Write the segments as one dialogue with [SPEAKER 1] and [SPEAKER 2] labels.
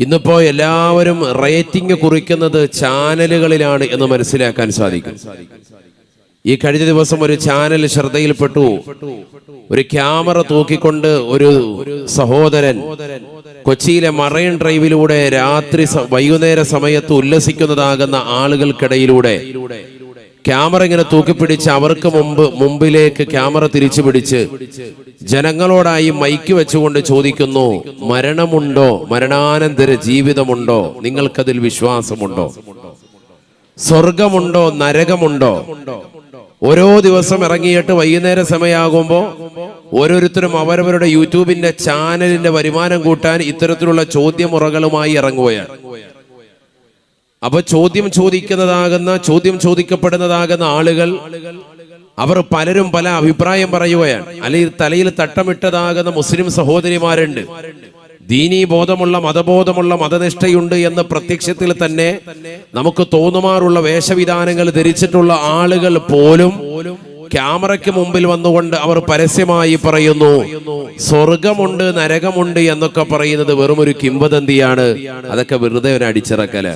[SPEAKER 1] ഇന്നിപ്പോ എല്ലാവരും റേറ്റിംഗ് കുറിക്കുന്നത് ചാനലുകളിലാണ് എന്ന് മനസ്സിലാക്കാൻ സാധിക്കും. ഈ കഴിഞ്ഞ ദിവസം ഒരു ചാനൽ ശ്രദ്ധയിൽപ്പെട്ടു. ഒരു ക്യാമറ തൂക്കിക്കൊണ്ട് ഒരു സഹോദരൻ കൊച്ചിയിലെ മറൈൻ ഡ്രൈവിലൂടെ രാത്രി വൈകുന്നേര സമയത്ത് ഉല്ലസിക്കുന്നതാകുന്ന ആളുകൾക്കിടയിലൂടെ ക്യാമറ ഇങ്ങനെ തൂക്കിപ്പിടിച്ച് അവർക്ക് മുമ്പ് മുമ്പിലേക്ക് ക്യാമറ തിരിച്ചു പിടിച്ച് ജനങ്ങളോടായി മൈക്ക് വെച്ചുകൊണ്ട് ചോദിക്കുന്നു മരണമുണ്ടോ? മരണാനന്തര ജീവിതമുണ്ടോ? നിങ്ങൾക്കതിൽ വിശ്വാസമുണ്ടോ? സ്വർഗമുണ്ടോ? നരകമുണ്ടോ? ഓരോ ദിവസം ഇറങ്ങിയിട്ട് വൈകുന്നേര സമയമാകുമ്പോൾ ഓരോരുത്തരും അവരവരുടെ യൂട്യൂബിന്റെ ചാനലിന്റെ വരുമാനം കൂട്ടാൻ ഇത്തരത്തിലുള്ള ചോദ്യമുറകളുമായി ഇറങ്ങുകയാണ്. അപ്പൊ ചോദ്യം ചോദിക്കുന്നതാകുന്ന ചോദ്യം ചോദിക്കപ്പെടുന്നതാകുന്ന ആളുകൾ അവർ പലരും പല അഭിപ്രായം പറയുകയാണ്. അല്ലെങ്കിൽ തലയിൽ തട്ടമിട്ടതാകുന്ന മുസ്ലിം സഹോദരിമാരുണ്ട്. ദീനീ ബോധമുള്ള മതബോധമുള്ള മതനിഷ്ഠയുണ്ട് എന്ന് പ്രത്യക്ഷത്തിൽ തന്നെ നമുക്ക് തോന്നുമാറുള്ള വേഷവിധാനങ്ങൾ ധരിച്ചിട്ടുള്ള ആളുകൾ പോലും ക്യാമറയ്ക്ക് മുമ്പിൽ വന്നുകൊണ്ട് അവർ പരസ്യമായി പറയുന്നു സ്വർഗമുണ്ട് നരകമുണ്ട് എന്നൊക്കെ പറയുന്നത് വെറും ഒരു കിംവദന്തിയാണ്. അതൊക്കെ വെറുതെ ഒരു അടിച്ചിറക്കൽ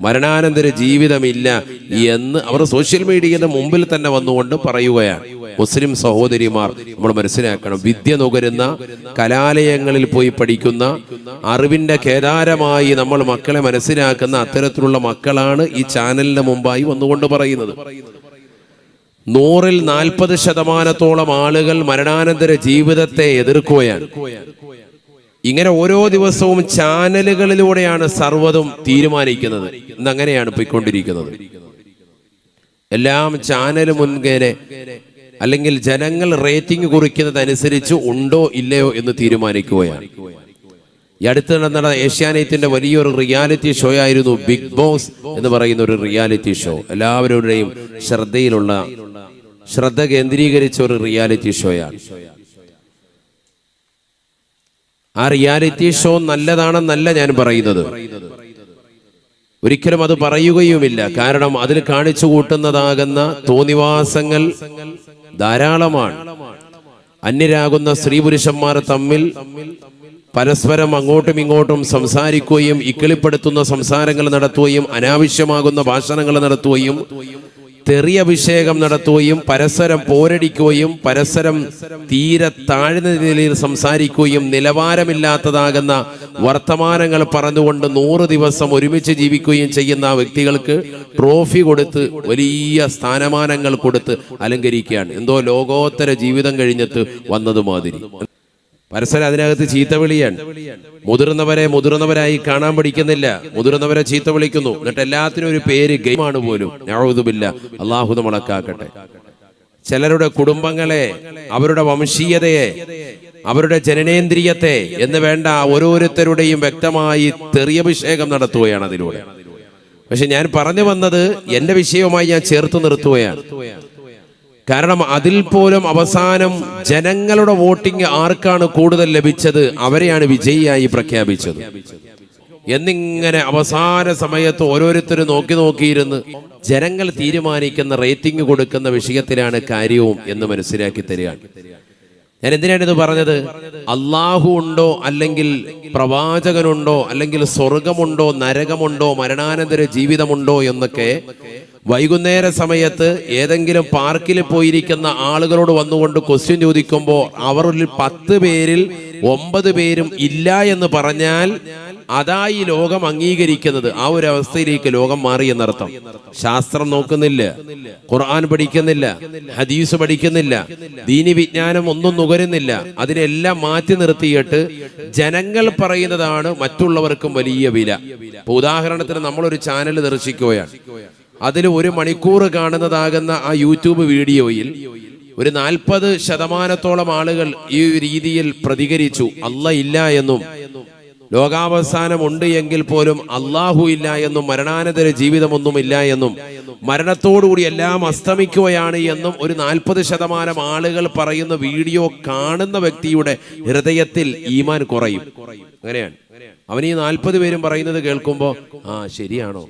[SPEAKER 1] മരണാനന്തര ജീവിതമില്ല എന്ന് അവർ സോഷ്യൽ മീഡിയയുടെ മുമ്പിൽ തന്നെ വന്നുകൊണ്ട് പറയുകയാണ്. മുസ്ലിം സഹോദരിമാർ നമ്മൾ മനസ്സിലാക്കണം വിദ്യ നുകരുന്ന കലാലയങ്ങളിൽ പോയി പഠിക്കുന്ന അറിവിന്റെ കേദാരമായി നമ്മൾ മക്കളെ മനസ്സിലാക്കുന്ന അത്തരത്തിലുള്ള മക്കളാണ് ഈ ചാനലിന്റെ മുമ്പായി വന്നുകൊണ്ട് പറയുന്നത്. നൂറിൽ നാൽപ്പത് ശതമാനത്തോളം ആളുകൾ മരണാനന്തര ജീവിതത്തെ എതിർക്കുകയാണ്. ഇങ്ങനെ ഓരോ ദിവസവും ചാനലുകളിലൂടെയാണ് സർവതും തീരുമാനിക്കുന്നത്. ഇന്ന് അങ്ങനെയാണ് പോയിക്കൊണ്ടിരിക്കുന്നത്. എല്ലാം ചാനൽ മുൻകേനെ അല്ലെങ്കിൽ ജനങ്ങൾ റേറ്റിംഗ് കുറിക്കുന്നതനുസരിച്ച് ഉണ്ടോ ഇല്ലയോ എന്ന് തീരുമാനിക്കുകയാണ്. ഈ അടുത്ത് നടന്ന ഏഷ്യാനെറ്റിന്റെ വലിയൊരു റിയാലിറ്റി ഷോ ആയിരുന്നു ബിഗ് ബോസ് എന്ന് പറയുന്ന ഒരു റിയാലിറ്റി ഷോ. എല്ലാവരുടെയും ശ്രദ്ധയിലുള്ള ശ്രദ്ധ കേന്ദ്രീകരിച്ച ഒരു റിയാലിറ്റി ഷോയാണ്. ആ റിയാലിറ്റി ഷോ നല്ലതാണെന്നല്ല ഞാൻ പറയുന്നത്. ഒരിക്കലും അത് പറയുകയുമില്ല. കാരണം അതിൽ കാണിച്ചു കൂട്ടുന്നതാകുന്ന തോന്നിവാസങ്ങൾ ധാരാളമാണ്. അന്യരാകുന്ന സ്ത്രീ പുരുഷന്മാർ തമ്മിൽ പരസ്പരം അങ്ങോട്ടും ഇങ്ങോട്ടും സംസാരിക്കുകയും ഇക്കിളിപ്പെടുത്തുന്ന സംസാരങ്ങൾ നടത്തുകയും അനാവശ്യമാകുന്ന ഭാഷണങ്ങൾ നടത്തുകയും തെറിയഭിഷേകം നടത്തുകയും പരസ്പരം പോരടിക്കുകയും പരസ്പരം തീരെ താഴ്ന്ന നിലയിൽ സംസാരിക്കുകയും നിലവാരമില്ലാത്തതാകുന്ന വർത്തമാനങ്ങൾ പറഞ്ഞുകൊണ്ട് നൂറ് ദിവസം ഒരുമിച്ച് ജീവിക്കുകയും ചെയ്യുന്ന വ്യക്തികൾക്ക് ട്രോഫി കൊടുത്ത് വലിയ സ്ഥാനമാനങ്ങൾ കൊടുത്ത് അലങ്കരിക്കുകയാണ്. എന്തോ ലോകോത്തര ജീവിതം കഴിഞ്ഞിട്ട് വന്നതുമാതിരി പരസ്പരം അതിനകത്ത് ചീത്ത വിളിയാണ്. മുതിർന്നവരെ മുതിർന്നവരായി കാണാൻ പഠിക്കുന്നില്ല. മുതിർന്നവരെ ചീത്ത വിളിക്കുന്നു. എന്നിട്ട് എല്ലാത്തിനും ഒരു പേര് ഗെയിമാണ് പോലും. ഞാവുതുമില്ല അള്ളാഹു നമ്മളക്കാക്കട്ടെ ചിലരുടെ കുടുംബങ്ങളെ അവരുടെ വംശീയതയെ അവരുടെ ജനനേന്ദ്രിയത്തെ എന്ന് വേണ്ട ഓരോരുത്തരുടെയും വ്യക്തമായി തെറിയഭിഷേകം നടത്തുകയാണ് അതിലൂടെ. പക്ഷെ ഞാൻ പറഞ്ഞു വന്നത് എന്റെ വിഷയവുമായി ഞാൻ ചേർത്ത് നിർത്തുകയാണ്. കാരണം അതിൽ പോലും അവസാനം ജനങ്ങളുടെ വോട്ടിംഗ് ആർക്കാണ് കൂടുതൽ ലഭിച്ചത്? അവരെയാണ് വിജയിയായി പ്രഖ്യാപിച്ചത്. എന്നിങ്ങനെ അവസാന സമയത്ത് ഓരോരുത്തരും നോക്കി നോക്കിയിരുന്ന് ജനങ്ങൾ തീരുമാനിക്കുന്ന റേറ്റിംഗ് കൊടുക്കുന്ന വിഷയത്തിലാണ് കാര്യവും എന്ന് മനസ്സിലാക്കി തരികയാണ്. ഞാൻ എന്തിനാണ് ഇത് പറഞ്ഞത്? അള്ളാഹു ഉണ്ടോ അല്ലെങ്കിൽ പ്രവാചകനുണ്ടോ അല്ലെങ്കിൽ സ്വർഗമുണ്ടോ നരകമുണ്ടോ മരണാനന്തര ജീവിതമുണ്ടോ എന്നൊക്കെ വൈകുന്നേര സമയത്ത് ഏതെങ്കിലും പാർക്കിൽ പോയിരിക്കുന്ന ആളുകളോട് വന്നുകൊണ്ട് ക്വസ്റ്റ്യൻ ചോദിക്കുമ്പോൾ അവരിൽ പത്ത് പേരിൽ ഒമ്പത് പേരും ഇല്ല എന്ന് പറഞ്ഞാൽ അതായി ലോകം അംഗീകരിക്കുന്നത് ആ ഒരു അവസ്ഥയിലേക്ക് ലോകം മാറി എന്നർത്ഥം. ശാസ്ത്രം നോക്കുന്നില്ല ഖുർആൻ പഠിക്കുന്നില്ല ഹദീസ് പഠിക്കുന്നില്ല ദീനി വിജ്ഞാനം ഒന്നും നുകരുന്നില്ല. അതിനെല്ലാം മാറ്റി നിർത്തിയിട്ട് ജനങ്ങൾ പറയുന്നതാണ് മറ്റുള്ളവർക്കും വലിയ വില. ഉദാഹരണത്തിന് നമ്മളൊരു ചാനൽ ദർശിക്കുകയാണ്. അതിൽ ഒരു മണിക്കൂർ കാണുന്നതാകുന്ന ആ യൂട്യൂബ് വീഡിയോയിൽ ഒരു നാൽപ്പത് ശതമാനത്തോളം ആളുകൾ ഈ രീതിയിൽ പ്രതികരിച്ചു. അല്ല ഇല്ല എന്നും. ലോകാവസാനം ഉണ്ട് എങ്കിൽ പോലും അള്ളാഹു ഇല്ല എന്നും മരണാനന്തര ജീവിതമൊന്നും ഇല്ല എന്നും മരണത്തോടുകൂടി എല്ലാം അസ്തമിക്കുകയാണ് എന്നും ഒരു നാൽപ്പത് ശതമാനം ആളുകൾ പറയുന്ന വീഡിയോ കാണുന്ന വ്യക്തിയുടെ ഹൃദയത്തിൽ ഈമാൻ കുറയും. അങ്ങനെയാണ്. അവൻ ഈ നാൽപ്പത് പേരും പറയുന്നത് കേൾക്കുമ്പോൾ ആ ശരിയാണോ?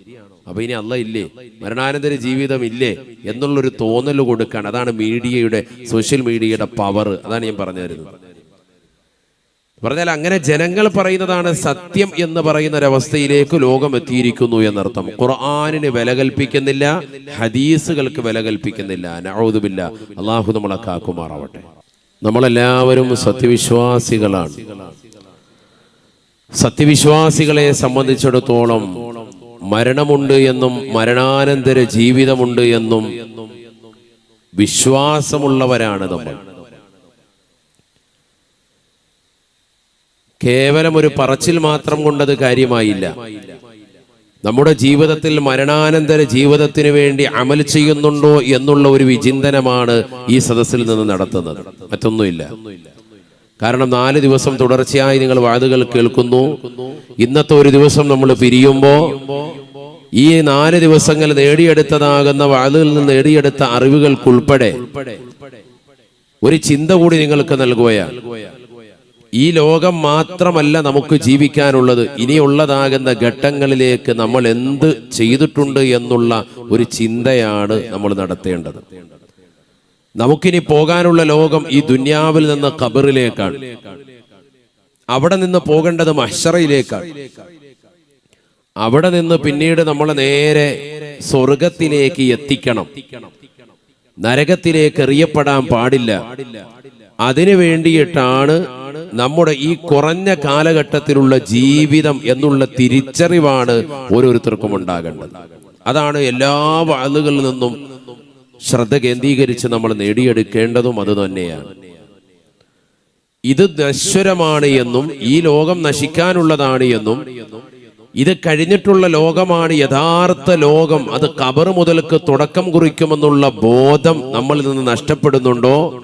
[SPEAKER 1] അപ്പൊ ഇനി അല്ല ഇല്ലേ? മരണാനന്തര ജീവിതം ഇല്ലേ? എന്നുള്ളൊരു തോന്നൽ കൊടുക്കാൻ അതാണ് മീഡിയയുടെ സോഷ്യൽ മീഡിയയുടെ പവർ അതാണ് ഞാൻ പറഞ്ഞു തരുന്നത്. പറഞ്ഞാൽ അങ്ങനെ ജനങ്ങൾ പറയുന്നതാണ് സത്യം എന്ന് പറയുന്ന ഒരവസ്ഥയിലേക്ക് ലോകം എത്തിയിരിക്കുന്നു എന്നർത്ഥം. ഖുർആാനിന് വില കൽപ്പിക്കുന്നില്ല ഹദീസുകൾക്ക് വില കൽപ്പിക്കുന്നില്ല. നഔദുബില്ല അള്ളാഹു നമ്മളെ കാക്കുമാറാവട്ടെ. നമ്മളെല്ലാവരും സത്യവിശ്വാസികളാണ്. സത്യവിശ്വാസികളെ സംബന്ധിച്ചിടത്തോളം മരണമുണ്ട് എന്നും മരണാനന്തര ജീവിതമുണ്ട് എന്നും വിശ്വാസമുള്ളവരാണ് നമ്മൾ. കേവലം ഒരു പറച്ചിൽ മാത്രം കൊണ്ടത് കാര്യമായില്ല. നമ്മുടെ ജീവിതത്തിൽ മരണാനന്തര ജീവിതത്തിന് വേണ്ടി അമൽ ചെയ്യുന്നുണ്ടോ എന്നുള്ള ഒരു വിചിന്തനമാണ് ഈ സദസ്സിൽ നിന്ന് നടത്തുന്നത്. മറ്റൊന്നുമില്ല. കാരണം നാല് ദിവസം തുടർച്ചയായി നിങ്ങൾ വാതുകൾ കേൾക്കുന്നു. ഇന്നത്തെ ഒരു ദിവസം നമ്മൾ പിരിയുമ്പോൾ ഈ നാല് ദിവസങ്ങൾ നേടിയെടുത്തതാകുന്ന വാതുകളിൽ നിന്ന് നേടിയെടുത്ത അറിവുകൾക്കുൾപ്പെടെ ഒരു ചിന്ത കൂടി നിങ്ങൾക്ക് നൽകുകയാണ്. ഈ ലോകം മാത്രമല്ല നമുക്ക് ജീവിക്കാനുള്ളത്. ഇനിയുള്ളതാകുന്ന ഘട്ടങ്ങളിലേക്ക് നമ്മൾ എന്ത് ചെയ്തിട്ടുണ്ട് എന്നുള്ള ഒരു ചിന്തയാണ് നമ്മൾ നടത്തേണ്ടത്. നമുക്കിനി പോകാനുള്ള ലോകം ഈ ദുന്യാവിൽ നിന്ന് ഖബറിലേക്കാണ്. അവിടെ നിന്ന് പോകേണ്ടത് മഹ്ഷറയിലേക്കാണ്. അവിടെ നിന്ന് പിന്നീട് നമ്മൾ നേരെ സ്വർഗത്തിലേക്ക് എത്തിക്കണം. നരകത്തിലേക്ക് എറിയപ്പെടാൻ പാടില്ല. അതിനു വേണ്ടിയിട്ടാണ് നമ്മുടെ ഈ കുറഞ്ഞ കാലഘട്ടത്തിലുള്ള ജീവിതം എന്നുള്ള തിരിച്ചറിവാണ് ഓരോരുത്തർക്കും ഉണ്ടാകേണ്ടത്. അതാണ് എല്ലാ വാളുകളിൽ നിന്നും ശ്രദ്ധ കേന്ദ്രീകരിച്ച് നമ്മൾ നേടിയെടുക്കേണ്ടതും അത് തന്നെയാണ്. ഇത് നശ്വരമാണ് എന്നും ഈ ലോകം നശിക്കാനുള്ളതാണ് എന്നും ഇത് കഴിഞ്ഞിട്ടുള്ള ലോകമാണ് യഥാർത്ഥ ലോകം അത് കബർ മുതൽക്ക് തുടക്കം കുറിക്കുമെന്നുള്ള ബോധം നമ്മളിൽ നിന്ന് നഷ്ടപ്പെടുന്നുണ്ടോ?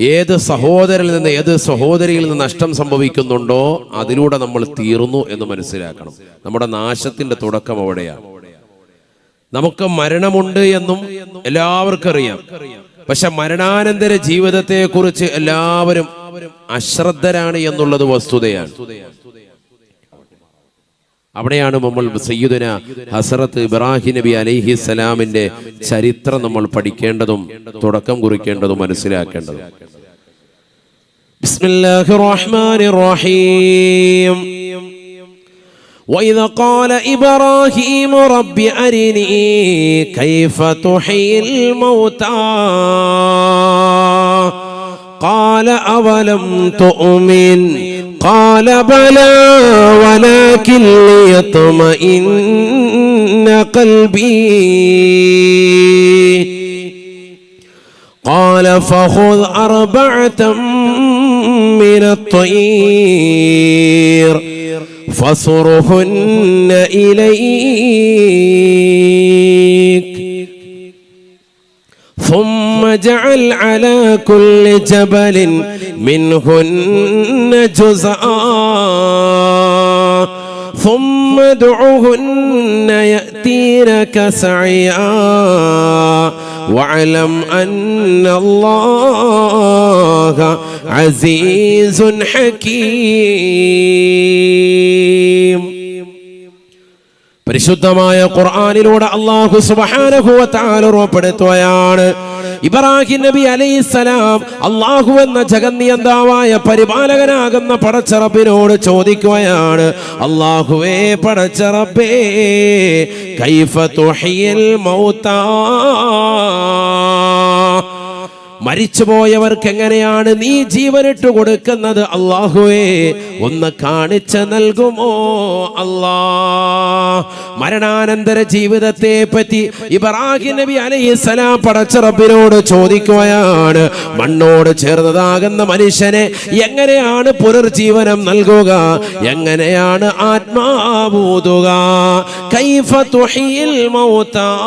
[SPEAKER 1] ഏത് സഹോദരിൽ നിന്ന് ഏത് സഹോദരിയിൽ നിന്ന് നഷ്ടം സംഭവിക്കുന്നുണ്ടോ? അതിലൂടെ നമ്മൾ തീർന്നു എന്ന് മനസ്സിലാക്കണം. നമ്മുടെ നാശത്തിന്റെ തുടക്കം അവിടെയാണ്. നമുക്ക് മരണമുണ്ട് എന്നും എല്ലാവർക്കും അറിയാം. പക്ഷെ മരണാനന്തര ജീവിതത്തെ കുറിച്ച് എല്ലാവരും അശ്രദ്ധരാണ് എന്നുള്ളത് വസ്തുതയാണ്. അവിടെയാണ് നമ്മൾ സയ്യിദുന ഹസറത്ത് ഇബ്രാഹിം നബി അലൈഹി സലാമിന്റെ ചരിത്രം നമ്മൾ പഠിക്കേണ്ടതും തുടക്കം കുറിക്കേണ്ടതും മനസ്സിലാക്കേണ്ടതും. റഹീം. وإذ قال إبراهيم رب أرني كيف تحيي الموتى؟ قال أولم تؤمن؟ قال بلى ولكن ليطمئن قلبي. قال فخذ أربعة من الطير. فصرهن إليك. ثم اجعل على كل جبل منهن جزءا. ثم ادعهن يأتينك سعيا. واعلم أن الله عزيز حكيم പരിശുദ്ധമായ ഖുർആനിലൂടെ അള്ളാഹു സുബ്ഹാനഹു വ തആല ഉറപ്പെടുത്തുകയാണ് ഇബ്രാഹിം നബി അലൈഹിസ്സലാം അള്ളാഹു എന്ന ജഗന്നിയന്താവായ പരിപാലകനാകുന്ന പടച്ചറപ്പിനോട് ചോദിക്കുകയാണ് അള്ളാഹുവേ പടച്ചറപ്പേ കൈഫ തുഹിയൽ മൗതാ മരിച്ചുപോയവർക്ക് എങ്ങനെയാണ് നീ ജീവനിട്ട് കൊടുക്കുന്നത്? അള്ളാഹുവേ ഒന്ന് കാണിച്ച നൽകുമോ? അല്ലാ. മരണാനന്തര ജീവിതത്തെ പറ്റി ഇബ്രാഹിം നബി അലൈഹിസ്സലാം പടച്ച റബ്ബിനോട് ചോദിക്കുകയാണ്. മണ്ണോട് ചേർന്നതാകുന്ന മനുഷ്യനെ എങ്ങനെയാണ് പുനർജീവനം നൽകുക? എങ്ങനെയാണ് ആത്മാവൂതുക? കൈഫ തുഹിയിൽ മൗതാ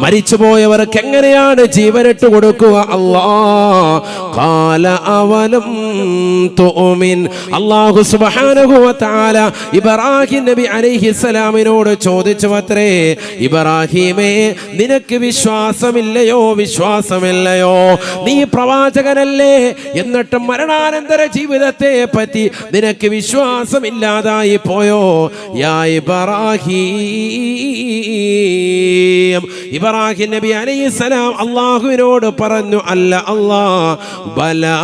[SPEAKER 1] മരിച്ചുപോയവർക്ക് എങ്ങനെയാണ് ജീവനിട്ട് കൊടുക്കുക? അള്ളാ കാല അവലം തോമിൻ. വ തആല ഇബ്രാഹിം നബി അലൈഹിസ്സലാമിനോട് ചോദിച്ചു അത്രേ ഇബ്രാഹിമേ നിനക്ക് വിശ്വാസമില്ലയോ? വിശ്വാസമില്ലയോ? നീ പ്രവാചകനല്ലേ? എന്നിട്ട് മരണാനന്തര ജീവിതത്തെ പറ്റി നിനക്ക് വിശ്വാസമില്ലാതായി പോയോ? യാ ഇബ്രാഹീം. ഇബ്രാഹിം നബി അലൈഹി സലാം അള്ളാഹുവിനോട് പറഞ്ഞു അല്ല അല്ലാ ബലാ.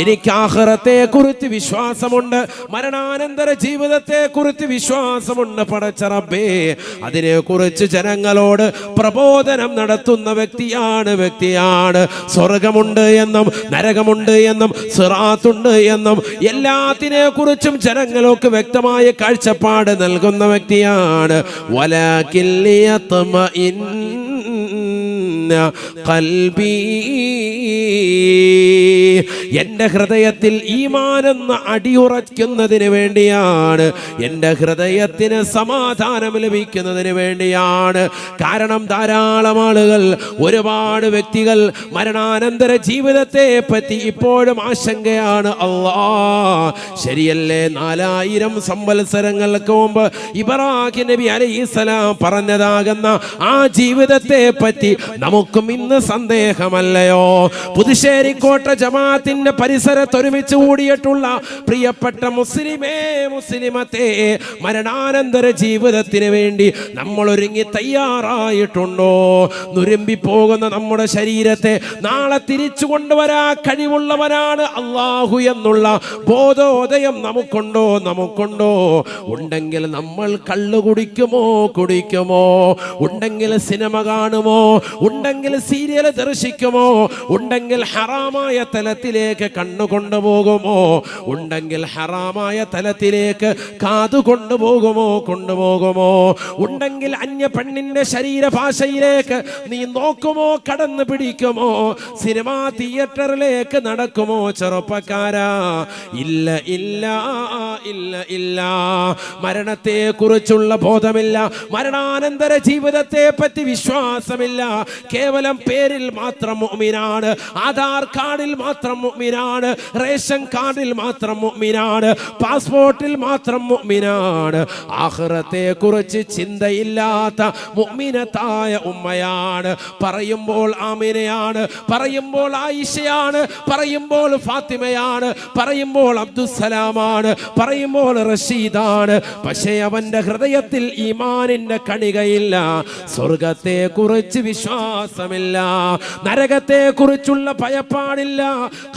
[SPEAKER 1] എനിക്ക് ആഹ്റത്തെ കുറിച്ച് വിശ്വാസമുണ്ട്. മരണാനന്തര ജീവിതത്തെ കുറിച്ച് വിശ്വാസമുണ്ട്. പടച്ച റബ്ബേ അതിനെ കുറിച്ച് ജനങ്ങളോട് പ്രബോധനം നടത്തുന്ന വ്യക്തിയാണ് വ്യക്തിയാണ്. സ്വർഗമുണ്ട് എന്നും നരകമുണ്ട് എന്നും സിറാത്തുണ്ട് എന്നും എല്ലാത്തിനെ കുറിച്ചും ജനങ്ങൾക്ക് വ്യക്തമായ കാഴ്ചപ്പാട് നൽകുന്ന വ്യക്തിയാണ്. വലാകില്ലിയത്മഇന്ന ഖൽബീ എന്റെ ഹൃദയത്തിൽ ഈമാനെന്ന് അടിയുറയ്ക്കുന്നതിന് വേണ്ടിയാണ്. എന്റെ ഹൃദയത്തിന് സമാധാനം ലഭിക്കുന്നതിന് വേണ്ടിയാണ്. കാരണം ധാരാളം ആളുകൾ ഒരുപാട് വ്യക്തികൾ മരണാനന്തര ജീവിതത്തെ പറ്റി ഇപ്പോഴും ആശങ്കയാണ്. അള്ളാ ശരിയല്ലേ? നാലായിരം സംവത്സരങ്ങൾക്ക് മുമ്പ് ഇബ്രാഹിം നബി അലൈഹിസലാം പറഞ്ഞതാകുന്ന ആ ജീവിതത്തെ പറ്റി നമുക്കും ഇന്ന് സന്ദേഹമല്ലയോ? പുതുശ്ശേരിക്കോട്ട ജമാഅത്തിന്റെ പരിസരത്ത് ഒരുമിച്ച് കൂടിയിട്ടുള്ള പ്രിയപ്പെട്ട മുസ്ലിമേ മുസ്ലിമത്തെ മരണാനന്തര ജീവിതത്തിന് വേണ്ടി നമ്മൾ ഒരുങ്ങി തയ്യാറായിട്ടുണ്ടോ? നുരുമ്പി പോകുന്ന നമ്മുടെ ശരീരത്തെ നാളെ തിരിച്ചു കൊണ്ടുവരാ കഴിവുള്ളവനാണ് അള്ളാഹു എന്നുള്ള ബോധോദയം നമുക്കുണ്ടോ? നമുക്കുണ്ടോ? ഉണ്ടെങ്കിൽ നമ്മൾ കള്ളു കുടിക്കുമോ? കുടിക്കുമോ? ഉണ്ടെങ്കിൽ സിനിമ കാണുമോ? ഉണ്ടെങ്കിൽ സീരിയൽ ദർശിക്കുമോ? ഉണ്ടെങ്കിൽ ഹറാമായ തലത്തിലേക്ക് കണ്ണു കൊണ്ടുപോകുമോ? ഉണ്ടെങ്കിൽ ഹറാമായ തലത്തിലേക്ക് കാതു കൊണ്ടുപോകുമോ? കൊണ്ടുപോകുമോ? ഉണ്ടെങ്കിൽ അന്യ പെണ്ണിന്റെ ശരീരഭാഷയിലേക്ക് നീ നോക്കുമോ? കടന്നു പിടിക്കുമോ? സിനിമാ തിയേറ്ററിലേക്ക് നടക്കുമോ? ചെറുപ്പക്കാരാ ഇല്ല ഇല്ല ഇല്ല ഇല്ല. മരണത്തെ കുറിച്ചുള്ള ബോധമില്ല. മരണാനന്തര ജീവിതത്തെ പറ്റി വിശ്വാസമില്ല. കേവലം പേരിൽ മാത്രം മുഅ്മിനാണ്. ആധാർ കാർഡിൽ മാത്രം മുഅ്മിനാണ്. റേഷൻ കാർഡിൽ മാത്രം മുഅ്മിനാണ്. പാസ്പോർട്ടിൽ മാത്രം മുഅ്മിനാണ്. ആഖിറത്തെ കുറിച്ച് ചിന്തയില്ലാത്ത മുഅ്മിനത്തായ ഉമ്മയാണ്. പറയുമ്പോൾ ആമിനയാണ്. പറയുമ്പോൾ ആയിഷയാണ്. പറയുമ്പോൾ ഫാത്തിമയാണ്. പറയുമ്പോൾ അബ്ദുസലാമാണ് പറയുമ്പോൾ റഷീദാണ്. പക്ഷേ അവന്റെ ഹൃദയത്തിൽ ഈമാനിന്റെ കണികയില്ല. സ്വർഗത്തെ കുറിച്ച് വിശ്വാസമില്ല നരകത്തെ കുറിച്ചുള്ള ഭയപ്പാടില്ല.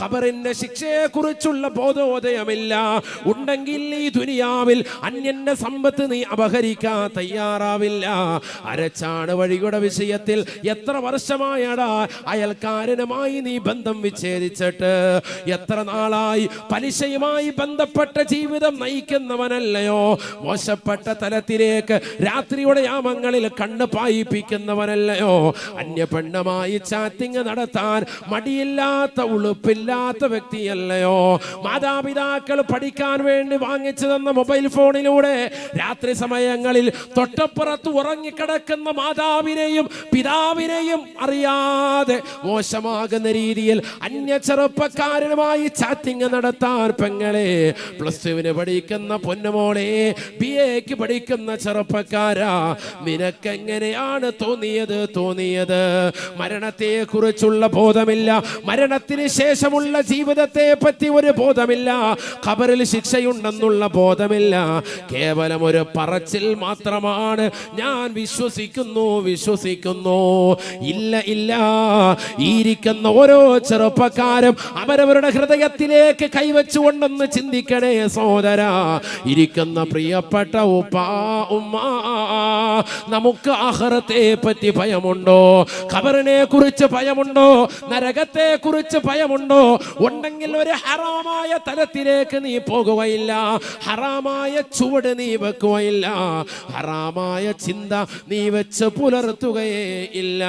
[SPEAKER 1] ഖബറിന്റെ ശിക്ഷയെ കുറിച്ചുള്ള ബോധോദയമില്ല. ഉണ്ടെങ്കിൽ ഈ ദുനിയാവിൽ അന്യന്റെ സമ്പത്ത് നീ അപഹരിക്കാൻ തയ്യാറാവില്ല. അരച്ചാണ് വഴിയുടെ വിഷയത്തിൽ എത്ര വർഷമായടാ? അയൽക്കാരനുമായി നീ ബന്ധം വിച്ഛേദിച്ചിട്ട് എത്ര നാളായി പലിശയുമായി ബന്ധപ്പെട്ട ജീവിതം നയിക്കുന്നവനല്ലയോ? മോശപ്പെട്ട തലത്തിലേക്ക് രാത്രിയുടെ യാമങ്ങളിൽ കണ്ണ് പായിപ്പിക്കുന്നവനല്ലയോ? അന്യ പെണ്ണുമായി ചാറ്റിങ് നടത്താൻ മടിയില്ലാത്ത ഉളുപ്പില്ലാത്ത വ്യക്തിയല്ലയോ? മാതാപിതാക്കൾ പഠിക്കാൻ വേണ്ടി വാങ്ങിച്ചു തന്ന മൊബൈൽ ഫോണിലൂടെ രാത്രി സമയങ്ങളിൽ തൊട്ടപ്പുറത്ത് ഉറങ്ങിക്കിടക്കുന്ന മാതാവിനെയും പിതാവിനെയും അറിയാതെ മോശമാകുന്ന രീതിയിൽ അന്യ ചെറുപ്പക്കാരനുമായി ചാറ്റിങ് നടത്താൻ പെങ്ങളെ പ്ലസ് ടുവിന് പഠിക്കുന്ന പൊന്നുമോളെ ബി എക്ക് പഠിക്കുന്ന ചെറുപ്പക്കാരാ. നിനക്കെങ്ങനെയാണ് തോന്നിയത്? തോന്നിയത് മരണത്തെ കുറിച്ചുള്ള ബോധമില്ല. മരണത്തിന് ശേഷമുള്ള ജീവിതത്തെ പറ്റി ഒരു ബോധമില്ല. ഖബറിൽ ശിക്ഷയുണ്ടെന്നുള്ള ബോധമില്ല. കേവലം ഒരു പറച്ചിൽ മാത്രമാണ്. ഞാൻ വിശ്വസിക്കുന്നു വിശ്വസിക്കുന്നു. ഇല്ല ഇല്ല. ഇരിക്കുന്ന ഓരോ ചെറുപ്പക്കാരും അവരവരുടെ ഹൃദയത്തിലേക്ക് കൈവച്ചുകൊണ്ടെന്ന് ചിന്തിക്കണേ സോദര ഇരിക്കുന്ന പ്രിയപ്പെട്ട ഉപ്പാ ഉമ്മ നമുക്ക് ആഹ്റത്തെ പറ്റി ഭയമുണ്ടോ? ഖബറിനെ കുറിച്ച് ഭയമുണ്ടോ? നരകത്തെ കുറിച്ച് ഭയമുണ്ടോ? ഉണ്ടെങ്കിൽ ഒരു ഹറാമായ തലത്തിലേക്ക് നീ പോകുകയില്ല. ഹറാമായ ചുവട് നീ വെക്കുകയില്ല. ഹറാമായ ചിന്ത നീ വെച്ച് പുലർത്തുകയേ ഇല്ല.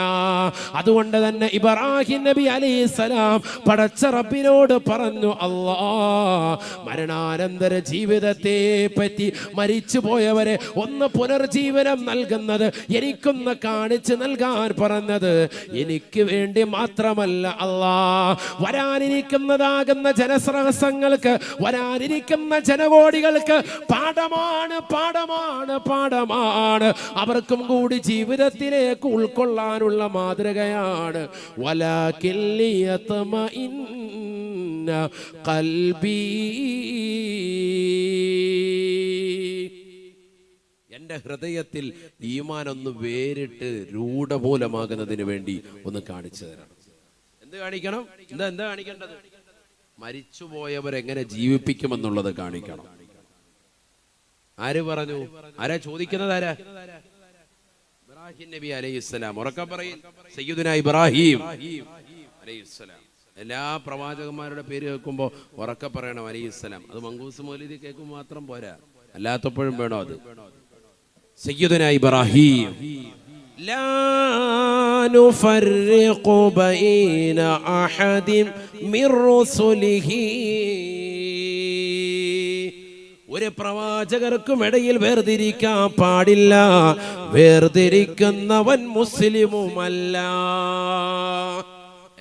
[SPEAKER 1] അതുകൊണ്ട് തന്നെ ഇബ്രാഹിം നബി അലൈഹിസ്സലാം പടച്ച റബ്ബിനോട് പറഞ്ഞു അള്ളാ മരണാനന്തര ജീവിതത്തെ പറ്റി മരിച്ചു പോയവരെ ഒന്ന് പുനർജീവനം നൽകുന്നത് എനിക്കൊന്ന് കാണിച്ചു നൽകാൻ പറഞ്ഞത് എനിക്ക് വേണ്ടി മാത്രമല്ല അല്ലാ. വരാനിരിക്കുന്നതാകുന്ന ജനസ്രഹസങ്ങൾക്ക് വരാനിരിക്കുന്ന ജനകോടികൾക്ക് പാഠമാണ് പാഠമാണ് പാഠമാണ്. അവർക്കും കൂടി ജീവിതത്തിലേക്ക് ഉൾക്കൊള്ളാനുള്ള മാതൃകയാണ്. വലാകില്ലിയത്മഇന്ന ഖൽബീ എന്റെ ഹൃദയത്തിൽ ഈമാൻ ഒന്ന് വേറിട്ട് രൂഢമൂലമാകുന്നതിന് വേണ്ടി ഒന്ന് കാണിച്ചു തരണം. എന്ത് കാണിക്കണം? എന്താ എന്താ കാണിക്കേണ്ടത്? മരിച്ചുപോയവരെങ്ങനെ ജീവിപ്പിക്കുമെന്നുള്ളത് കാണിക്കണം. ആര് പറഞ്ഞു? ആരാ ചോദിക്കുന്നത് ആരാ? ഇബ്രാഹിം നബി അലൈഹിസ്സലാം ഉറക്കം പറയും. ഇബ്രാഹിം അലൈഹിസ്സലാം എല്ലാ പ്രവാചകന്മാരുടെ പേര് കേൾക്കുമ്പോൾ ഉറക്ക പറയണം അലൈഹിസ്സലാം അത് മങ്കൂസ് മൗലിദി കേൾക്കുമ്പോൾ മാത്രം പോരാ. അല്ലാത്തപ്പോഴും വേണോ അത്? സയ്യിദുന ഇബ്രാഹിം لا نفرق بين أحد من رسله ഒരു പ്രവാചകർക്കും ഇടയിൽ വേർതിരിക്കാൻ പാടില്ല വേർതിരിക്കുന്നവൻ മുസ്ലിമുമല്ല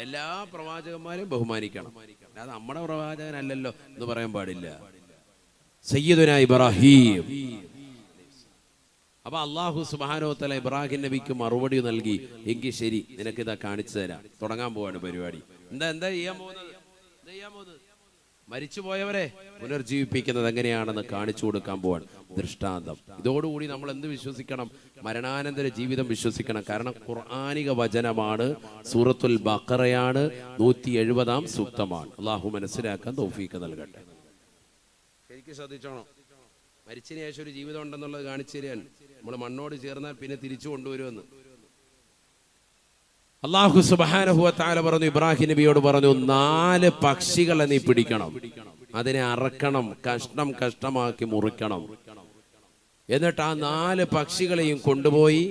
[SPEAKER 1] എല്ലാ പ്രവാചകന്മാരെയും ബഹുമാനിക്കണം അല്ലാതെ നമ്മുടെ പ്രവാചകനല്ലല്ലോ എന്ന് പറയാൻ പാടില്ല സയ്യിദുന ഇബ്രാഹിം അപ്പൊ അള്ളാഹു സുബാനോത്തല ഇബ്രാഹിം നബിക്ക് മറുപടി നൽകി. എങ്കിൽ ശരി നിനക്ക് ഇതാ കാണിച്ചു തരാം. തുടങ്ങാൻ പോവാണ് പരിപാടി. എന്താ എന്താ ചെയ്യാൻ പോകുന്നത്? എന്താ ചെയ്യാൻ മരിച്ചുപോയവരെ പുനർജീവിപ്പിക്കുന്നത് എങ്ങനെയാണെന്ന് കാണിച്ചു കൊടുക്കാൻ പോവാണ്. ദൃഷ്ടാന്തം. ഇതോടുകൂടി നമ്മൾ എന്ത് വിശ്വസിക്കണം? മരണാനന്തര ജീവിതം വിശ്വസിക്കണം. കാരണം ഖുർആാനിക വചനമാണ് സൂറത്തുൽ ബക്കറയാണ് നൂറ്റി എഴുപതാം സൂക്തമാണ്. അള്ളാഹു മനസ്സിലാക്കാൻ തോഫീക്ക് നൽകട്ടെ. ശരിക്കും ശ്രദ്ധിച്ചോണം. മരിച്ചതിന് ശേഷം ഒരു ജീവിതം ഉണ്ടെന്നുള്ളത് കാണിച്ചു തരികയാണ്. നമ്മൾ മണ്ണോട് ചേർന്നാൽ പിന്നെ തിരിച്ചു കൊണ്ടുവരുമെന്ന്. അള്ളാഹു സുബാനഹുവ താല പറഞ്ഞു ഇബ്രാഹിം നബിയോട് പറഞ്ഞു നാല് പക്ഷികളെ നീ പിടിക്കണം. അതിനെ അറക്കണം കഷ്ണം കഷ്ടമാക്കി മുറിക്കണം. എന്നിട്ട് ആ നാല് പക്ഷികളെയും കൊണ്ടുപോയി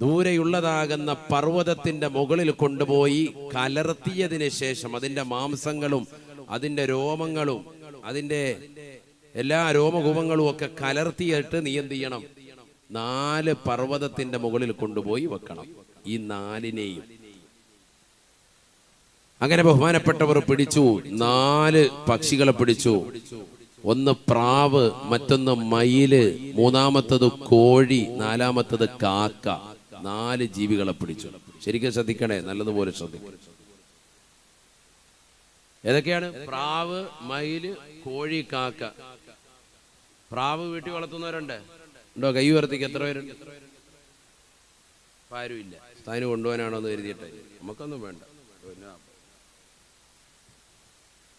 [SPEAKER 1] ദൂരെയുള്ളതാകുന്ന പർവതത്തിന്റെ മുകളിൽ കൊണ്ടുപോയി കലർത്തിയതിന് ശേഷം അതിന്റെ മാംസങ്ങളും അതിന്റെ രോമങ്ങളും അതിന്റെ എല്ലാ രോമകൂപങ്ങളും ഒക്കെ കലർത്തിയിട്ട് നീ എന്ത് ചെയ്യണം? നാല് പർവതത്തിന്റെ മുകളിൽ കൊണ്ടുപോയി വെക്കണം. ഈ നാലിനെയും. അങ്ങനെ ബഹുമാനപ്പെട്ടവർ പിടിച്ചു. നാല് പക്ഷികളെ പിടിച്ചു. ഒന്ന് പ്രാവ് മറ്റൊന്ന് മയിൽ മൂന്നാമത്തത് കോഴി നാലാമത്തത് കാക്ക. നാല് ജീവികളെ പിടിച്ചു. ശരിക്കും ശ്രദ്ധിക്കണേ നല്ലതുപോലെ ശ്രദ്ധിക്കണം. ഏതൊക്കെയാണ്? പ്രാവ് മയിൽ കോഴി കാക്ക. പ്രാവ് വീട്ടിൽ വളർത്തുന്നവരുണ്ട്. ഉണ്ടോ? കൈ ഉയർത്തിക്ക് എത്ര പേരുണ്ട് ആരുമില്ല താന് കൊണ്ടുപോകാനാണോ എന്ന് കരുതിയിട്ട്. നമുക്കൊന്നും വേണ്ട. പിന്നെ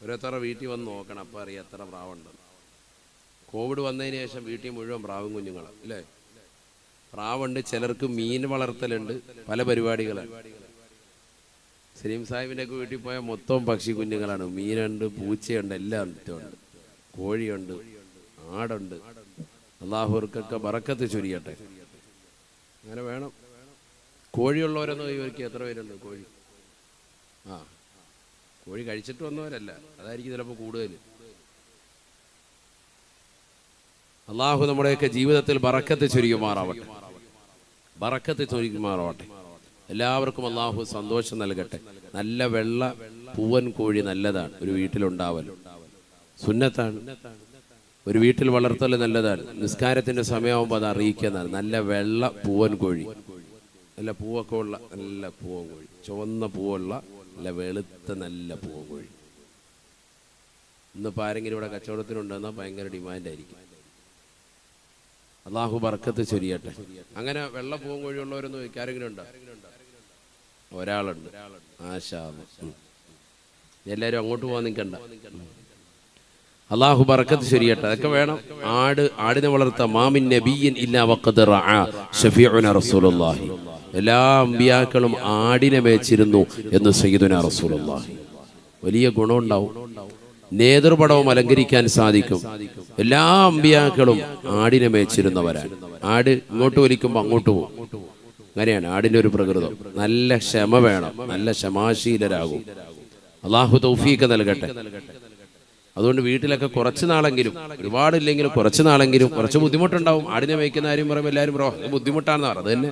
[SPEAKER 1] ഓരോരുത്തരുടെ വീട്ടിൽ വന്ന് നോക്കണം. അപ്പം അറിയാം എത്ര പ്രാവുണ്ട് കോവിഡ് വന്നതിന് ശേഷം വീട്ടിൽ മുഴുവൻ പ്രാവും കുഞ്ഞുങ്ങളാണ് അല്ലേ പ്രാവുണ്ട് ചിലർക്ക് മീൻ വളർത്തലുണ്ട് പല പരിപാടികളാണ് സലീം സാഹിബിന്റെ ഒക്കെ വീട്ടിൽ പോയാൽ മൊത്തം പക്ഷി കുഞ്ഞുങ്ങളാണ്. മീനുണ്ട് പൂച്ചയുണ്ട് എല്ലാം ഉണ്ട് കോഴിയുണ്ട് ആടുണ്ട്. അള്ളാഹുർക്കൊക്കെ ബറക്കത്ത് ചൊരിയട്ടെ. അങ്ങനെ വേണം. കോഴിയുള്ളവരൊന്നും ഇവർക്ക് എത്ര പേരുണ്ട് കോഴി? ആ കോഴി കഴിച്ചിട്ട് വന്നവരല്ല. അതായിരിക്കും ചിലപ്പോൾ കൂടുതൽ അള്ളാഹു നമ്മുടെയൊക്കെ ജീവിതത്തിൽ ബറക്കത്ത് ചൊരിയുമാറാവട്ടെ. ബറക്കത്ത് ചൊരിയുമാറാവട്ടെ. എല്ലാവർക്കും അള്ളാഹു സന്തോഷം നൽകട്ടെ. നല്ല വെള്ള പൂവൻ കോഴി നല്ലതാണ്. ഒരു വീട്ടിലുണ്ടാവൽ സുന്നത്താണ്. ഒരു വീട്ടിൽ വളർത്തൽ നല്ലതാണ്. നിസ്കാരത്തിന്റെ സമയമാകുമ്പോൾ അത് അറിയിക്കുന്നതാണ്. നല്ല വെള്ള പൂവൻ കോഴി. നല്ല പൂവൊക്കെ ഉള്ള നല്ല പൂവൻ കോഴി. ചുവന്ന പൂവുള്ള നല്ല വെളുത്ത നല്ല പൂവൻ കോഴി. ഇന്നിപ്പോൾ ആരെങ്കിലും ഇവിടെ കച്ചവടത്തിനുണ്ടെന്നാൽ ഭയങ്കര ഡിമാൻഡായിരിക്കും. അള്ളാഹു ബർക്കത്ത് ചൊരിയട്ടെ. അങ്ങനെ വെള്ള പൂവൻ കോഴി ഉള്ളവരൊന്നും ആരെങ്കിലും ഉണ്ടോ? ഒരാളുണ്ട്. ആശാ എല്ലാവരും അങ്ങോട്ട് പോകാൻ നിൽക്കണ്ട അള്ളാഹു ബർക്കത്ത് ശരിയട്ടെ. അതൊക്കെ വേണം. ആട് ആടിനെ വളർത്ത. മാമിൻ നബിയൻ ഇല്ലാ ഷഫീഉന റസൂലുള്ളാഹി. എല്ലാ അമ്പിയാക്കളും ആടിനെ മേച്ചിരുന്നു എന്ന് സയ്യിദുന റസൂലുള്ളാഹി. വലിയ ഗുണമുണ്ടാവും. നേതൃപടവും അലങ്കരിക്കാൻ സാധിക്കും. എല്ലാ അമ്പിയാക്കളും ആടിനെ മേച്ചിരുന്നവരാണ്. ആട് ഇങ്ങോട്ട് വലിക്കുമ്പോൾ അങ്ങോട്ട് പോകും. അങ്ങനെയാണ് ആടിന്റെ ഒരു പ്രകൃതം. നല്ല ക്ഷമ വേണം. നല്ല ക്ഷമാശീലരാകും. അള്ളാഹു തൗഫീക്ക് നൽകട്ടെ. അതുകൊണ്ട് വീട്ടിലൊക്കെ കുറച്ച് നാളെങ്കിലും ഒരുപാടില്ലെങ്കിലും കുറച്ച് നാളെങ്കിലും കുറച്ച് ബുദ്ധിമുട്ടുണ്ടാവും. ആടിനെ മേയ്ക്കുന്ന കാര്യം പറയുമ്പോൾ എല്ലാവരും പറയും "ഓ, ഇത് ബുദ്ധിമുട്ടാണെന്ന് പറഞ്ഞത് തന്നെ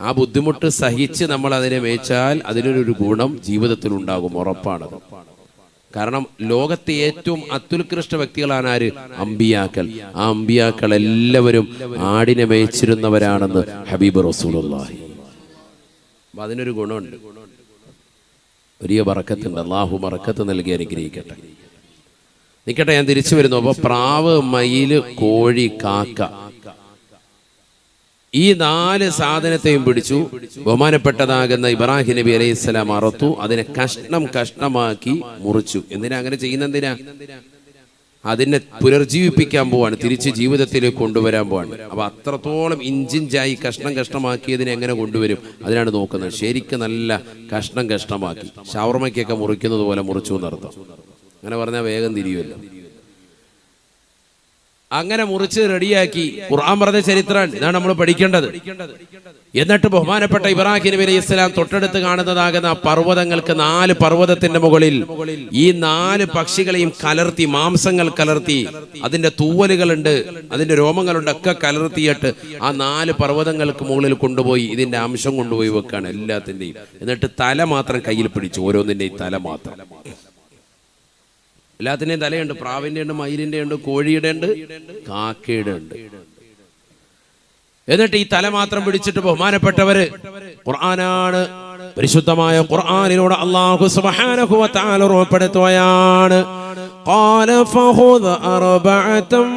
[SPEAKER 1] ആ ബുദ്ധിമുട്ട് സഹിച്ച് നമ്മൾ അതിനെ മേച്ചാൽ അതിനൊരു ഗുണം ജീവിതത്തിൽ ഉണ്ടാകും ഉറപ്പാണ്. കാരണം ലോകത്തെ ഏറ്റവും അത്യുത്കൃഷ്ട വ്യക്തികളാണ് ആര്? അമ്പിയാക്കൾ. ആ അമ്പിയാക്കൾ എല്ലാവരും ആടിനെ മേയിച്ചിരുന്നവരാണെന്ന് ഹബീബ് റസൂലുള്ളാഹി. അതിനൊരു ഗുണമുണ്ട്. വലിയ പറക്കത്തുണ്ട് അള്ളാഹു മറക്കത്ത് നൽകി അനുഗ്രഹിക്കട്ടെ. നിൽക്കട്ടെ ഞാൻ തിരിച്ചു വരുന്നു. അപ്പൊ പ്രാവ് മയിൽ കോഴി കാക്ക. ഈ നാല് സാധനത്തെയും പിടിച്ചു. ബഹുമാനപ്പെട്ടതാകുന്ന ഇബ്രാഹിം നബി അലൈഹി സ്വലാം അറുത്തു. അതിനെ കഷ്ണം കഷ്ണമാക്കി മുറിച്ചു. എന്തിനാ അങ്ങനെ ചെയ്യുന്നെന്തിനാ അതിനെ പുനർജീവിപ്പിക്കാൻ പോവാണ്. തിരിച്ച് ജീവിതത്തിലേക്ക് കൊണ്ടുവരാൻ പോവാണ്. അപ്പൊ അത്രത്തോളം ഇഞ്ചിഞ്ചായി കഷ്ണം കഷ്ണമാക്കിയതിനെ എങ്ങനെ കൊണ്ടുവരും? അതിനാണ് നോക്കുന്നത്. ശരിക്കും നല്ല കഷ്ണം കഷ്ണമാക്കി. ഷവർമയ്ക്കൊക്കെ മുറിക്കുന്നത് പോലെ മുറിച്ചു എന്നർത്ഥം. അങ്ങനെ പറഞ്ഞാൽ വേഗം തിരിയുമല്ലോ. അങ്ങനെ മുറിച്ച് റെഡിയാക്കി ഖുർആൻ പറഞ്ഞ ചരിത്രം ഇതാണ് നമ്മൾ പഠിക്കേണ്ടത്. എന്നിട്ട് ബഹുമാനപ്പെട്ട ഇബ്രാഹിം നബി അലൈഹി ഇസ്ലാം തൊട്ടടുത്ത് കാണുന്നതാകുന്ന പർവതങ്ങൾക്ക് നാല് പർവതത്തിന്റെ മുകളിൽ ഈ നാല് പക്ഷികളെയും കലർത്തി മാംസങ്ങൾ കലർത്തി അതിന്റെ തൂവലുകളുണ്ട് അതിന്റെ രോമങ്ങളുണ്ട് ഒക്കെ കലർത്തിയിട്ട് ആ നാല് പർവതങ്ങൾക്ക് മുകളിൽ കൊണ്ടുപോയി ഇതിന്റെ അംശം കൊണ്ടുപോയി വെക്കാണ് എല്ലാത്തിന്റെയും. എന്നിട്ട് തല മാത്രം കയ്യിൽ പിടിച്ചു ഓരോന്നിന്റെയും തല മാത്രം. എല്ലാത്തിന്റെയും തലയുണ്ട് പ്രാവിന്റെ ഉണ്ട് മയിലിന്റെ ഉണ്ട് കോഴിയുടെ ഉണ്ട് കാക്കയുടെ ഉണ്ട് എന്നിട്ട് ഈ തല മാത്രം പിടിച്ചിട്ട് ബഹുമാനപ്പെട്ടവര് ഖുർആനാണ് പരിശുദ്ധമായ ഖുർആനിലൂടെ അല്ലാഹു സുബ്ഹാനഹു വ തആല ഉറപ്പെടുത്തുകയാണ് ഖാല ഫഖുദ് അർബഅതം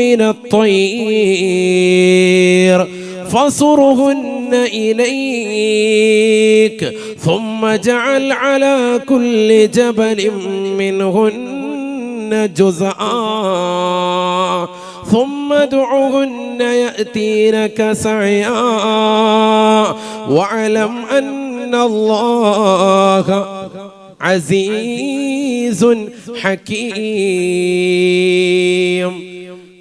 [SPEAKER 1] من الطير فصرهن إليك ثم اجعل على كل جبل منهن جزءا ثم ادعهن يأتينك سعيا واعلم أن الله عزيز حكيم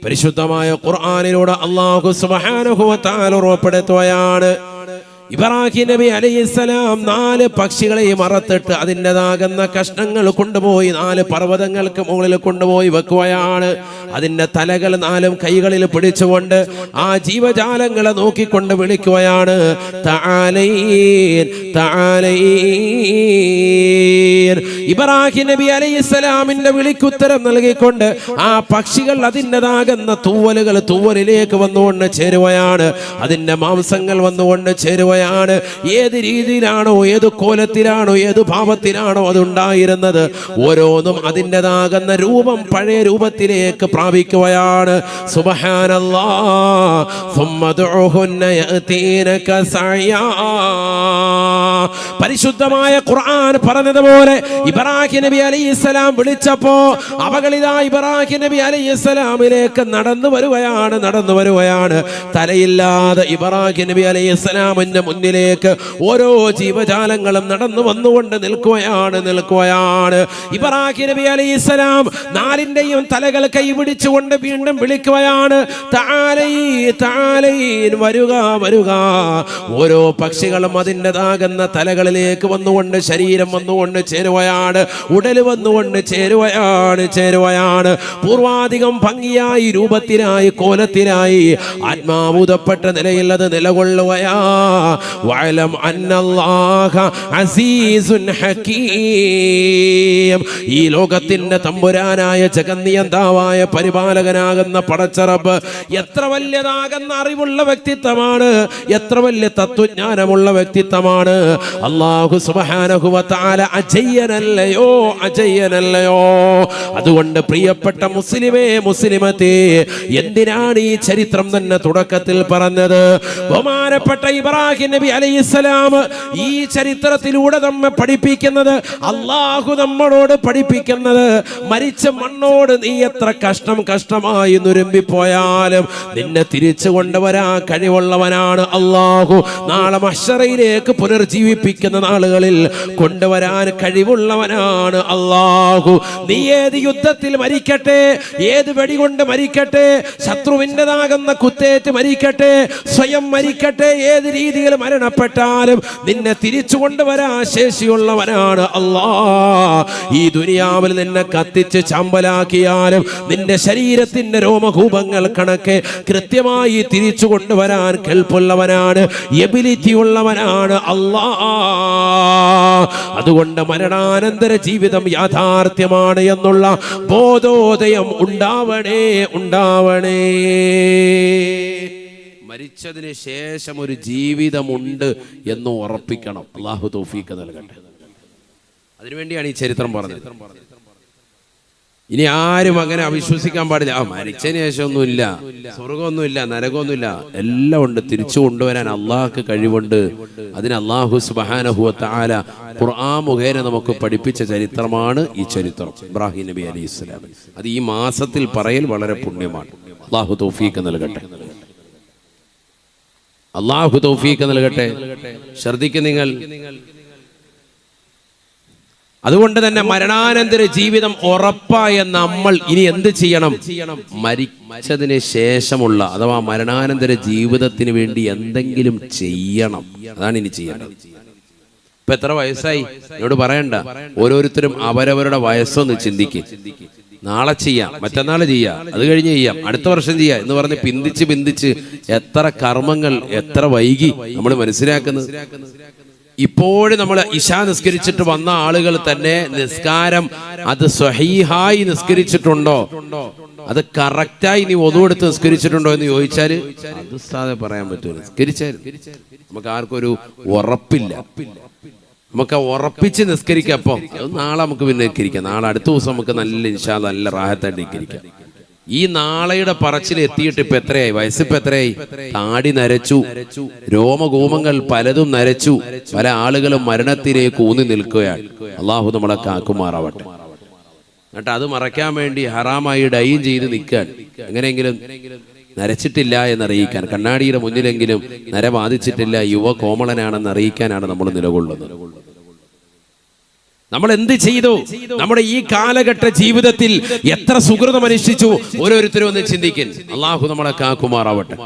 [SPEAKER 1] പരിശുദ്ധമായ ഖുർആനിലൂടെ അള്ളാഹു സുബ്ഹാനഹു വ തആല ഉറപ്പെടുത്തുകയാണ് ഇബ്രാഹിം നബി അലൈഹിസ്സലാം നാല് പക്ഷികളെയും മറത്തിട്ട് അതിന്റെതാകുന്ന കഷ്ണങ്ങൾ കൊണ്ടുപോയി നാല് പർവതങ്ങൾക്ക് മുകളിൽ കൊണ്ടുപോയി വെക്കുകയാണ്. അതിന്റെ തലകൾ നാലും കൈകളിൽ പിടിച്ചുകൊണ്ട് ആ ജീവജാലങ്ങളെ നോക്കിക്കൊണ്ട് വിളിക്കുകയാണ്. തആലൈൻ തആലൈൻ ഇബ്രാഹിം നബി അലൈഹിസ്സലാമിന്റെ വിളിക്കുത്തരം നൽകിക്കൊണ്ട് ആ പക്ഷികൾ അതിൻ്റെതാകുന്ന തൂവലുകൾ തൂവലിലേക്ക് വന്നുകൊണ്ട് ചേരുകയാണ് അതിൻ്റെ മാംസങ്ങൾ വന്നുകൊണ്ട് ചേരുകയാണ് ഏത് രീതിയിലാണോ ഏത് കോലത്തിലാണോ ഏത് ഭാവത്തിലാണോ അതുണ്ടായിരുന്നത് ഓരോന്നും അതിൻ്റെതാകുന്ന രൂപം പഴയ രൂപത്തിലേക്ക് പ്രാപിക്കുകയാണ് സുബ്ഹാനല്ലാ ثم ادعهن يأتينك سعيا പരിശുദ്ധമായ ഖുർആൻ പറഞ്ഞതുപോലെ ഇബ്രാഹിം നബി അലൈഹിസ്സലാം വിളിച്ചപ്പോ അവകളിതാ ഇബ്രാഹിം നബി അലൈഹിസ്സലാമിലേക്ക് നടന്നു വരുകയാണ് നടന്നു വരുകയാണ്. തലയില്ലാതെ ഇബ്രാഹിം നബി അലൈഹിസ്സലാമിന്റെ മുന്നിലേക്ക് ഓരോ ജീവജാലങ്ങളും നടന്നു വന്നുകൊണ്ട് നിൽക്കുകയാണ് നിൽക്കുകയാണ്. ഇബ്രാഹിം നബി അലൈഹിസ്സലാം നാലിന്റെയും തലകൾ കൈപിടിച്ചുകൊണ്ട് വീണ്ടും വിളിക്കുകയാണ് വരുക വരുക. ഓരോ പക്ഷികളും അതിന്റെതാകുന്ന തലകളിലേക്ക് വന്നുകൊണ്ട് ശരീരം വന്നുകൊണ്ട് ചേരുവയാണ്. ഉടൽ വന്നുകൊണ്ട് ചേരുവയാണ് ചേരുവയാണ്. പൂർവാധികം ഭംഗിയായി രൂപത്തിനായി കോലത്തിനായി ആത്മാവുതപ്പെട്ട നിലയിൽ അത് നിലകൊള്ളുകയാ അസീസുൻ ഈ ലോകത്തിന്റെ തമ്പുരാനായ ജഗന്നിയന്താവായ പരിപാലകനാകുന്ന പടച്ചറബ് എത്ര വലിയതാകുന്ന അറിവുള്ള വ്യക്തിത്വമാണ്. എത്ര വലിയ തത്വജ്ഞാനമുള്ള വ്യക്തിത്വമാണ്. അള്ളാഹു സുബ്ഹാനഹു വ അജയ്യനല്ലയോ അജയ്യനല്ലയോ? അതുകൊണ്ട് പ്രിയപ്പെട്ട മുസ്ലിമേ മുസ്ലിമത്തെ എന്തിനാണ് ഈ ചരിത്രം തന്നെ തുടക്കത്തിൽ പറഞ്ഞത്? ബഹുമാനപ്പെട്ട ഇബ്രാഹിം നബി അലൈഹിസ്സലാം ഈ ചരിത്രത്തിലൂടെ നമ്മെ പഠിപ്പിക്കുന്നത് അള്ളാഹു നമ്മളോട് പഠിപ്പിക്കുന്നത് മരിച്ച മണ്ണോട് നീ എത്ര കഷ്ടം കഷ്ടമായി നുരുമ്പിപ്പോയാലും നിന്നെ തിരിച്ചു കൊണ്ടുവരാൻ കഴിവുള്ളവനാണ് അള്ളാഹു. നാളെ മഷറയിലേക്ക് പുനർജീവിപ്പിക്കുന്ന നാളുകളിൽ കൊണ്ടുവരാൻ കഴിവുള്ളവനാണ് അള്ളാഹു നീ ഏത് യുദ്ധത്തിൽ മരിക്കട്ടെ ഏത് വെടികൊണ്ട് മരിക്കട്ടെ ശത്രുവിന്റെതാകുന്ന കുത്തേറ്റ് മരിക്കട്ടെ സ്വയം മരിക്കട്ടെ ഏത് രീതിയിൽ മരണപ്പെട്ടാലും നിന്നെ തിരിച്ചു കൊണ്ടുവരാൻ ശേഷിയുള്ളവനാണ് അള്ളാ ഈ ദുനിയാവിൽ നിന്നെ കത്തിച്ച് ചമ്പലാക്കിയാലും നിന്റെ ശരീരത്തിന്റെ രോമകൂപങ്ങൾ കണക്കെ കൃത്യമായി തിരിച്ചു കൊണ്ടുവരാൻ കെൽപ്പുള്ളവനാണ് എബിലിറ്റി ഉള്ളവനാണ് അല്ലാ അതുകൊണ്ട് മരണാനന്തര ജീവിതം യാഥാർത്ഥ്യമാണ് എന്നുള്ള ബോധോദയം ഉണ്ടാവണേ ഉണ്ടാവണേ. മരിച്ചതിന് ശേഷം ഒരു ജീവിതമുണ്ട് എന്ന് ഉറപ്പിക്കണം. അള്ളാഹു തോഫീക്ക് നൽകട്ടെ. അതിനുവേണ്ടിയാണ് ഈ ചരിത്രം പറഞ്ഞത്. ഇനി ആരും അങ്ങനെ അവിശ്വസിക്കാൻ പാടില്ല. ആ മരിച്ചതിന് ശേഷം ഒന്നുമില്ല സ്വർഗമൊന്നുമില്ല നരകമൊന്നുമില്ല. എല്ലാം ഉണ്ട്. തിരിച്ചു കൊണ്ടുവരാൻ അള്ളാഹ്ക്ക് കഴിവുണ്ട്. അതിന് അള്ളാഹു സുബാനഹുവ താല ഖുർആൻ മുഖേന നമുക്ക് പഠിപ്പിച്ച ചരിത്രമാണ് ഈ ചരിത്രം. ഇബ്രാഹിം നബി അലി ഇസ്ലാം അത് ഈ മാസത്തിൽ പറയൽ വളരെ പുണ്യമാണ്. അള്ളാഹു തോഫീക്ക് നൽകട്ടെ. അള്ളാഹു തോഫീക്ക് നൽകട്ടെ. ശ്രദ്ധിക്കും നിങ്ങൾ അതുകൊണ്ട് തന്നെ മരണാനന്തര ജീവിതം ഉറപ്പായ നമ്മൾ ഇനി എന്ത് ചെയ്യണം? മരിച്ചതിന് ശേഷമുള്ള അഥവാ മരണാനന്തര ജീവിതത്തിന് വേണ്ടി എന്തെങ്കിലും ചെയ്യണം. അതാണ് ഇനി ചെയ്യേണ്ടത്. ഇപ്പൊ എത്ര വയസ്സായി? എന്നോട് പറയണ്ട. ഓരോരുത്തരും അവരവരുടെ വയസ്സൊന്ന് ചിന്തിക്കും. നാളെ ചെയ്യാം. മറ്റന്നാൾ ചെയ്യാം. അത് കഴിഞ്ഞ് ചെയ്യാം. അടുത്ത വർഷം ചെയ്യാം എന്ന് പറഞ്ഞ് പിന്തിച്ച് പിന്തിച്ച് എത്ര കർമ്മങ്ങൾ എത്ര വൈകി നമ്മൾ മനസ്സിലാക്കുന്നത്? ഇപ്പോഴും നമ്മൾ ഇശ നിസ്കരിച്ചിട്ട് വന്ന ആളുകൾ തന്നെ നിസ്കാരം അത് സ്വഹീഹായി നിസ്കരിച്ചിട്ടുണ്ടോ? അത് കറക്റ്റായി നീ ഒതുവെടുത്ത് നിസ്കരിച്ചിട്ടുണ്ടോ എന്ന് ചോദിച്ചാൽ അത് പറയാൻ പറ്റൂല. നിസ്കരിച്ചായിരുന്നു നമുക്ക് ആർക്കൊരു ഉറപ്പില്ല. നമുക്ക് ഉറപ്പിച്ച് നിസ്കരിക്കാം അപ്പം. നാളെ നമുക്ക് പിന്നെ നിസ്കരിക്കാം. നാളെ അടുത്ത ദിവസം നമുക്ക് നല്ല ഇൻഷാ നല്ല റാഹത്തായിട്ട് നിസ്കരിക്കാം. ഈ നാളെയുടെ പറച്ചിൽ എത്തിയിട്ട് ഇപ്പൊ എത്രയായി? വയസ്സിപ്പോ എത്രയായി? താടി നരച്ചു. രോമകൂമങ്ങൾ പലതും നരച്ചു. പല ആളുകളും മരണത്തിലേക്ക് ഊന്നി നിൽക്കുകയാണ്. അള്ളാഹു നമ്മളെ കാക്കുമാറാവട്ടെ. എന്നിട്ട് അത് മറയ്ക്കാൻ വേണ്ടി ഹറാമായി ഡൈയും ചെയ്ത് നിൽക്കാൻ എങ്ങനെയെങ്കിലും നരച്ചിട്ടില്ല എന്നറിയിക്കാൻ. കണ്ണാടിയുടെ മുന്നിലെങ്കിലും നര ബാധിച്ചിട്ടില്ല. യുവ കോമളനാണെന്ന് അറിയിക്കാനാണ് നമ്മൾ നിലകൊള്ളുന്നത്. നമ്മൾ എന്ത് ചെയ്തു? നമ്മുടെ ഈ കാലഘട്ട ജീവിതത്തിൽ എത്ര സുഹൃതം അനുഷ്ഠിച്ചു ഓരോരുത്തരും ഒന്ന് ചിന്തിക്കും അള്ളാഹു നമ്മളെ കാക്കുമാറാവട്ടെ.